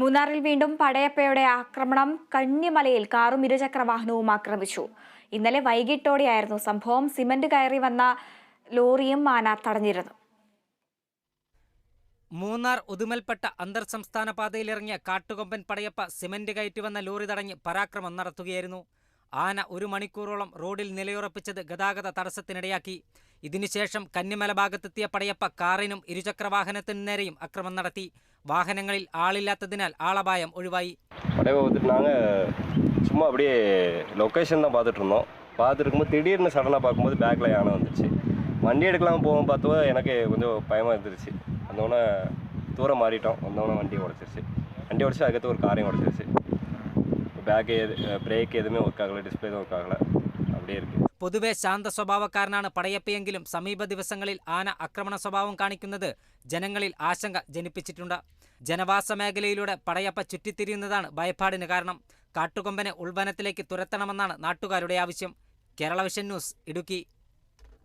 മൂന്നാറിൽ വീണ്ടും പടയപ്പയുടെ ആക്രമണം കന്നിമലയിൽ കാറും ഇരുചക്ര വാഹനവും ആക്രമിച്ചു. ഇന്നലെ വൈകിട്ടോടെയായിരുന്നു സംഭവം. സിമന്റ് കയറി വന്ന ലോറിയും മാന തടഞ്ഞിരുന്നു. മൂന്നാർ ഉദുമൽപ്പെട്ട അന്തർ സംസ്ഥാന പാതയിലിറങ്ങിയ കാട്ടുകൊമ്പൻ പടയപ്പ സിമന്റ് കയറ്റി വന്ന ലോറി തടഞ്ഞ് പരാക്രമം നടത്തുകയായിരുന്നു. ആന ഒരു മണിക്കൂറോളം റോഡിൽ നിലയുറപ്പിച്ചത് ഗതാഗത തടസ്സത്തിനിടയാക്കി. ഇതിനുശേഷം കന്നിമല ഭാഗത്തെത്തിയ പടയപ്പ കാറിനും ഇരുചക്രവാഹനത്തിനു നേരെയും അക്രമം നടത്തി വാഹനങ്ങളിൽ ആളില്ലാത്തതിനാൽ ആളപായം ഒഴിവായി படையை வந்துட்டு நாங்கள் சும்மா அப்படியே லொக்கேஷன் தான் பார்த்துட்டு இருந்தோம் பார்த்துட்டு இருக்கும்போது திடீர்னு சடனாக பார்க்கும்போது பேக்கில் யானை வந்துச்சு வண்டி எடுக்கலாம் போவோம் பார்த்தோ எனக்கு கொஞ்சம் பயமாக இருந்துருச்சு வந்தோடனே தூரம் மாறிட்டோம் வந்தோடனே வண்டி உடச்சிருச்சு வண்டி உடச்சி அதுக்கடுத்து ஒரு காரையும் உடச்சிருச்சு பேக்கு எது பிரேக் எதுவுமே ஒர்க் ஆகலை டிஸ்பிளே எதுவும் ஒர்க் ஆகலை அப்படியே இருக்குது പൊതുവെ ശാന്ത സ്വഭാവക്കാരനാണ് പടയപ്പയെങ്കിലും സമീപ ദിവസങ്ങളിൽ ആന ആക്രമണ സ്വഭാവം കാണിക്കുന്നത് ജനങ്ങളിൽ ആശങ്ക ജനിപ്പിച്ചിട്ടുണ്ട് ജനവാസ മേഖലയിലൂടെ പടയപ്പ ചുറ്റിത്തിരിയുന്നതാണ് ഭയപ്പാടിന് കാരണം കാട്ടുകൊമ്പനെ ഉൾവനത്തിലേക്ക് തുരത്തണമെന്നാണ് നാട്ടുകാരുടെ ആവശ്യം കേരള വിഷൻ ന്യൂസ് ഇടുക്കി